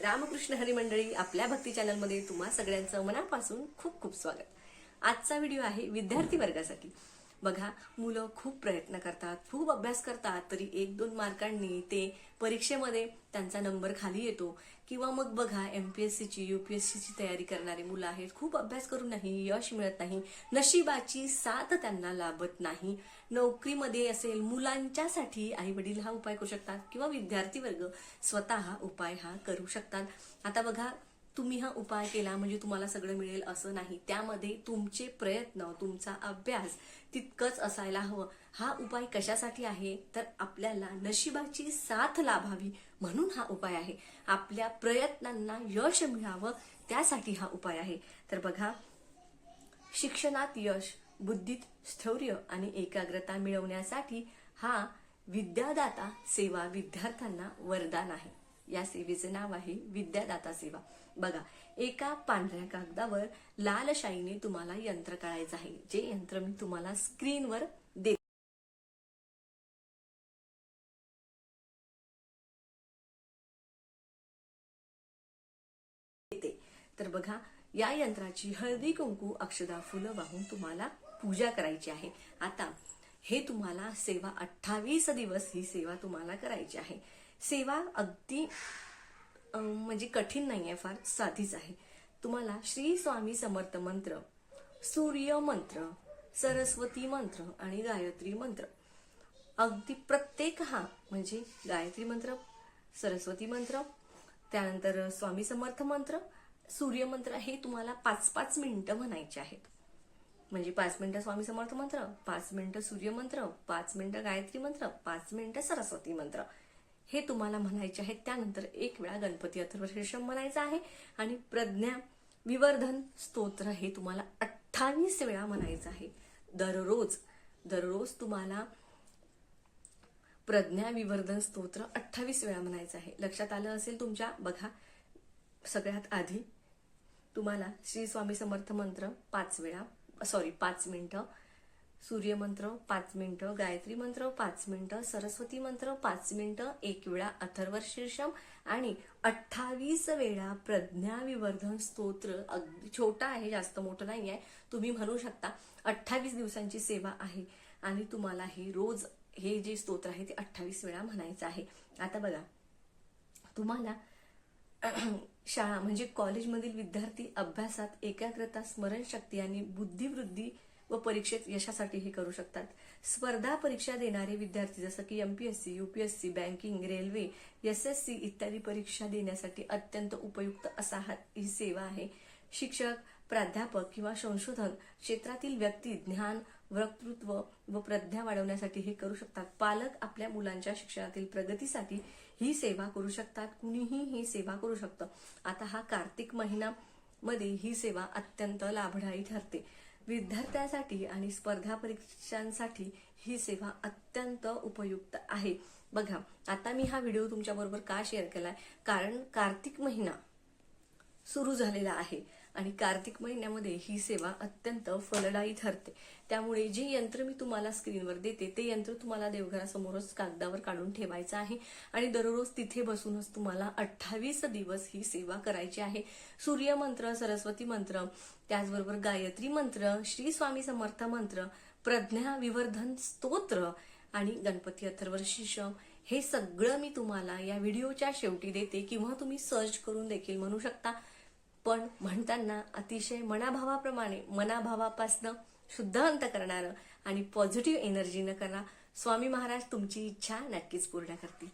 रामकृष्ण हरिमंडळी आपल्या भक्ती चॅनलमध्ये तुम्हा सगळ्यांचं मनापासून खूप खूप स्वागत. आजचा व्हिडिओ आहे विद्यार्थी वर्गासाठी. बघा मुलं खूप प्रयत्न करतात खूप अभ्यास करतात तरी एक दोन मार्कांनी ते परीक्षेमध्ये त्यांचा नंबर खाली येतो. किंवा मग बघा एम पी एस सीची यू पी एस सीची तयारी करणारी मुलं आहेत खूप अभ्यास करूनही यश मिळत नाही नशिबाची साथ त्यांना लाभत नाही. नोकरीमध्ये असेल मुलांच्यासाठी आई वडील हा उपाय करू शकतात किंवा विद्यार्थी वर्ग स्वतः उपाय हा करू शकतात. आता बघा तुम्ही हा उपाय केला म्हणजे तुम्हाला सगळं मिळेल असं नाही. त्यामध्ये तुमचे प्रयत्न तुमचा अभ्यास तितकंच असायला हवं. हा उपाय कशासाठी आहे? तर आपल्याला नशिबाची साथ लाभावी म्हणून हा उपाय आहे. आपल्या प्रयत्नांना यश मिळावं त्यासाठी हा उपाय आहे. तर बघा शिक्षणात यश बुद्धीत स्थौर्य आणि एकाग्रता मिळवण्यासाठी हा विद्यादाता सेवा विद्यार्थ्यांना वरदान आहे. या सेवेचे नाव आहे विद्यादाता सेवा. बघा एका पांढऱ्या कागदावर लाल शाईने तुम्हाला यंत्र काढायचं आहे. जे यंत्र मी तुम्हाला स्क्रीनवर दे देते. तर बघा या यंत्राची हळदी कुंकू अक्षदा फुलं वाहून तुम्हाला पूजा करायची आहे. आता हे तुम्हाला सेवा अठ्ठावीस दिवस ही सेवा तुम्हाला करायची आहे. सेवा अगदी म्हणजे कठीण नाही आहे फार साधीच आहे. तुम्हाला श्री स्वामी समर्थ मंत्र सूर्य मंत्र सरस्वती मंत्र आणि गायत्री मंत्र. अगदी प्रत्येक हा म्हणजे गायत्री मंत्र सरस्वती मंत्र त्यानंतर स्वामी समर्थ मंत्र सूर्यमंत्र हे तुम्हाला पाच पाच मिनिटं म्हणायचे आहेत. म्हणजे पाच मिनिटं स्वामी समर्थ मंत्र पाच मिनिटं सूर्यमंत्र पाच मिनिटं गायत्री मंत्र पाच मिनिटं सरस्वती मंत्र. हे तुम्हाला म्हणायचे आहेत त्यानंतर एक वेळा गणपती अथर्वशीर्षम म्हणायचं आहे. आणि प्रज्ञा विवर्धन स्तोत्र हे तुम्हाला अठ्ठावीस वेळा म्हणायचं आहे. दररोज दररोज तुम्हाला प्रज्ञा विवर्धन स्तोत्र अठ्ठावीस वेळा म्हणायचं आहे. लक्षात आलं असेल तुमच्या? बघा सगळ्यात आधी तुम्हाला श्री स्वामी समर्थ मंत्र पाच वेळा सॉरी पाच मिनिटं सूर्यमंत्र पाच मिनिटं गायत्री मंत्र पाच मिनिटं सरस्वती मंत्र पाच मिनिटं एक वेळा अथर्व शीर्षम आणि अठ्ठावीस वेळा प्रज्ञा विवर्धन स्तोत्र. अगदी छोटा आहे जास्त मोठं नाही आहे तुम्ही म्हणू शकता अठ्ठावीस दिवसांची सेवा आहे आणि तुम्हाला हे रोज हे जे स्तोत्र आहे ते अठ्ठावीस वेळा म्हणायचं आहे. आता बघा तुम्हाला शाळा म्हणजे कॉलेजमधील विद्यार्थी अभ्यासात एकाग्रता स्मरणशक्ती आणि बुद्धिवृद्धी व परीक्षेत यशासाठी हे करू शकतात. स्पर्धा परीक्षा देणारे विद्यार्थी जसं की MPSC UPSC banking railway SSC S C इत्यादी परीक्षा देण्यासाठी अत्यंत उपयुक्त असा हा ही सेवा आहे. शिक्षक प्राध्यापक किंवा संशोधन क्षेत्रातील व्यक्ती ज्ञान वक्तृत्व व प्रज्ञा वाढवण्यासाठी हे करू शकतात. पालक आपल्या मुलांच्या शिक्षणातील प्रगतीसाठी ही सेवा करू शकतात. कुणीही ही सेवा करू शकतं. आता हा कार्तिक महिना मध्ये ही सेवा अत्यंत लाभदायी ठरते. विद्यार्थ्यांसाठी आणि स्पर्धा परीक्षांसाठी ही सेवा अत्यंत उपयुक्त आहे. बघा आता मी हा व्हिडिओ तुमच्याबरोबर का शेअर केलाय? कारण कार्तिक महिना सुरू झालेला आहे आणि कार्तिक महिन्यामध्ये ही सेवा अत्यंत फलदायी ठरते. त्यामुळे जे यंत्र मी तुम्हाला स्क्रीनवर देते ते यंत्र तुम्हाला देवघरासमोरच कागदावर काढून ठेवायचं आहे आणि दररोज तिथे बसूनच तुम्हाला अठ्ठावीस दिवस ही सेवा करायची आहे. सूर्यमंत्र सरस्वती मंत्र त्याचबरोबर गायत्री मंत्र श्री स्वामी समर्थ मंत्र प्रज्ञा विवर्धन स्तोत्र आणि गणपती अथर्वर शीर्षम हे सगळं मी तुम्हाला या व्हिडिओच्या शेवटी देते किंवा तुम्ही सर्च करून देखील म्हणू शकता. पण म्हणताना अतिशय मनाभावाप्रमाणे मनाभावापासनं शुद्ध अंत करणारं आणि पॉझिटिव्ह एनर्जीनं करा स्वामी महाराज तुमची इच्छा नक्कीच पूर्ण करतील.